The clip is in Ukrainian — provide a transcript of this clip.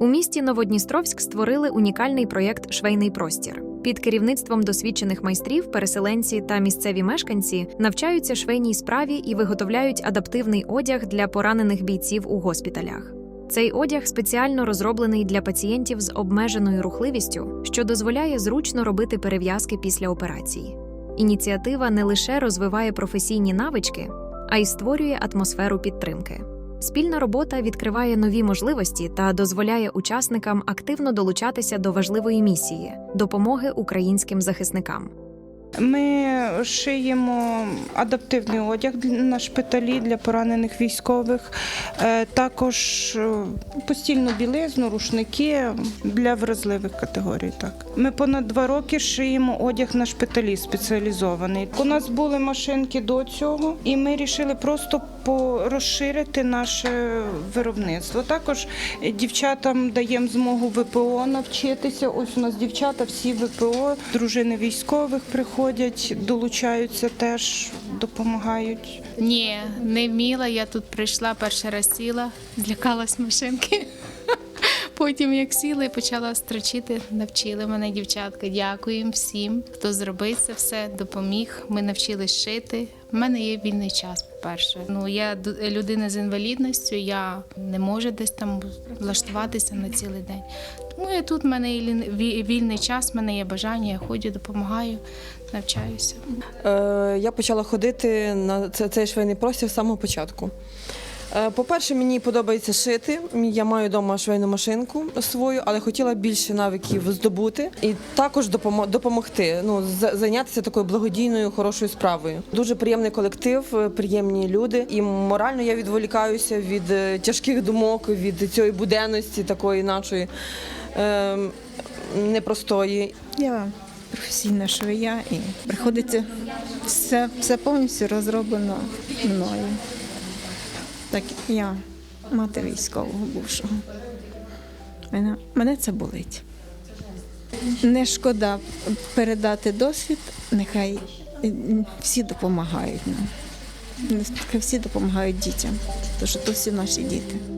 У місті Новодністровськ створили унікальний проєкт Швейний простір. Під керівництвом досвідчених майстрів, переселенці та місцеві мешканці навчаються швейній справі і виготовляють адаптивний одяг для поранених бійців у госпіталях. Цей одяг спеціально розроблений для пацієнтів з обмеженою рухливістю, що дозволяє зручно робити перев'язки після операції. Ініціатива не лише розвиває професійні навички, а й створює атмосферу підтримки. Спільна робота відкриває нові можливості та дозволяє учасникам активно долучатися до важливої місії допомоги українським захисникам. Ми шиємо адаптивний одяг на шпиталі для поранених військових, Е, також е, постільну білизну, рушники для вразливих категорій. Так ми понад два роки шиємо одяг на шпиталі спеціалізований. У нас були машинки до цього, і ми вирішили просто розширити наше виробництво. Також дівчатам даємо змогу ВПО навчитися. Ось у нас дівчата всі ВПО, дружини військових приходять, долучаються теж, допомагають. Ні, не вміла. Я тут прийшла, перший раз сіла, злякалась машинки. Потім, як сіла і почала строчити, навчили мене дівчатка. Дякую всім, хто зробив це все, допоміг. Ми навчились шити. У мене є вільний час, по-перше. Ну, я людина з інвалідністю, я не можу десь там влаштуватися на цілий день. Тому я тут, в мене є вільний час, в мене є бажання, я ходжу, допомагаю, навчаюся. Е, я почала ходити на цей швейний простір з самого початку. Е, По-перше, мені подобається шити. Я маю вдома швейну машинку свою, але хотіла більше навиків здобути і також допомо- допомогти. Ну, за- зайнятися такою благодійною хорошою справою. Дуже приємний колектив, е, приємні люди. І морально я відволікаюся від е, тяжких думок, від цієї буденності такої нашої е, непростої. Я професійна швея і приходиться все, все повністю розроблено мною. Так я мати військового бувшого. Мене, мене це болить. Не шкода передати досвід, нехай всі допомагають нам. Всі допомагають дітям, тому що то всі наші діти.